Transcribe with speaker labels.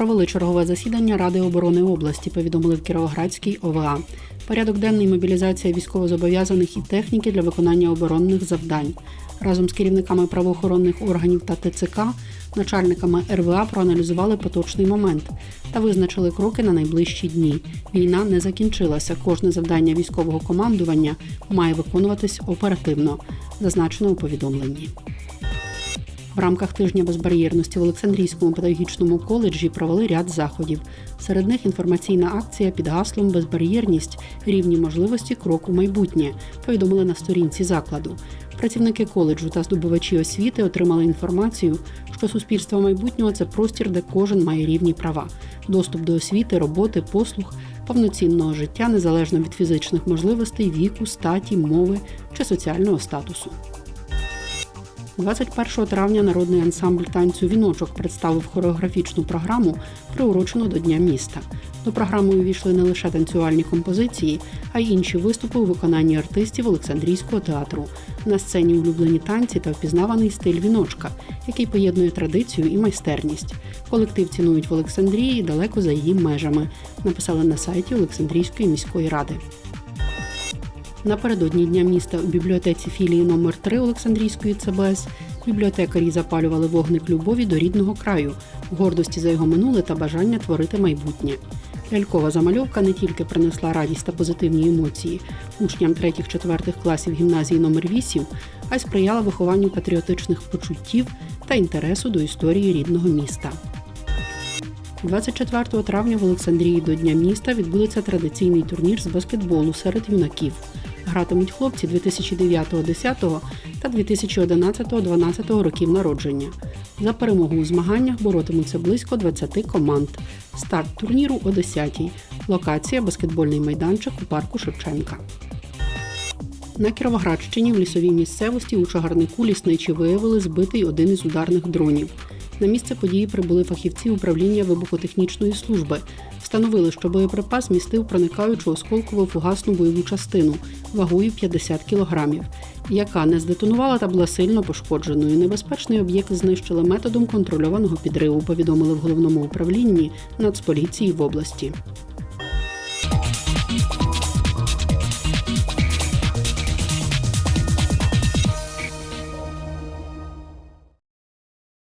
Speaker 1: Провели чергове засідання Ради оборони області, повідомили в Кіровоградській ОВА. Порядок денний мобілізація військовозобов'язаних і техніки для виконання оборонних завдань. Разом з керівниками правоохоронних органів та ТЦК, начальниками РВА проаналізували поточний момент та визначили кроки на найближчі дні. Війна не закінчилася. Кожне завдання військового командування має виконуватись оперативно, зазначено у повідомленні. В рамках тижня безбар'єрності в Олександрійському педагогічному коледжі провели ряд заходів. Серед них інформаційна акція під гаслом Безбар'єрність рівні можливості кроку майбутнє. Повідомили на сторінці закладу. Працівники коледжу та здобувачі освіти отримали інформацію, що суспільство майбутнього це простір, де кожен має рівні права, доступ до освіти, роботи, послуг, повноцінного життя незалежно від фізичних можливостей, віку, статі, мови чи соціального статусу. 21 травня народний ансамбль танцю Віночок представив хореографічну програму, приурочену до Дня міста. До програми увійшли не лише танцювальні композиції, а й інші виступи у виконанні артистів Олександрійського театру. На сцені улюблені танці та впізнаваний стиль віночка, який поєднує традицію і майстерність. Колектив цінують в Олександрії далеко за її межами. Написали на сайті Олександрійської міської ради. Напередодні дня міста у бібліотеці філії номер 3 Олександрійської ЦБС бібліотекарі запалювали вогник любові до рідного краю, гордості за його минуле та бажання творити майбутнє. Лялькова замальовка не тільки принесла радість та позитивні емоції учням 3-4 класів гімназії номер 8 а й сприяла вихованню патріотичних почуттів та інтересу до історії рідного міста. 24 травня в Олександрії до Дня міста відбудеться традиційний турнір з баскетболу серед юнаків. Гратимуть хлопці 2009-10 та 2011-12 років народження. За перемогу у змаганнях боротимуться близько 20 команд. Старт турніру о 10-й. Локація баскетбольний майданчик у парку Шевченка. На Кіровоградщині в лісовій місцевості у чагарнику лісничі виявили збитий один із ударних дронів. На місце події прибули фахівці управління вибухотехнічної служби. Встановили, що боєприпас містив проникаючу осколково фугасну бойову частину вагою 50 кілограмів, яка не здетонувала та була сильно пошкодженою. Небезпечний об'єкт знищили методом контрольованого підриву. Повідомили в головному управлінні Нацполіції в області.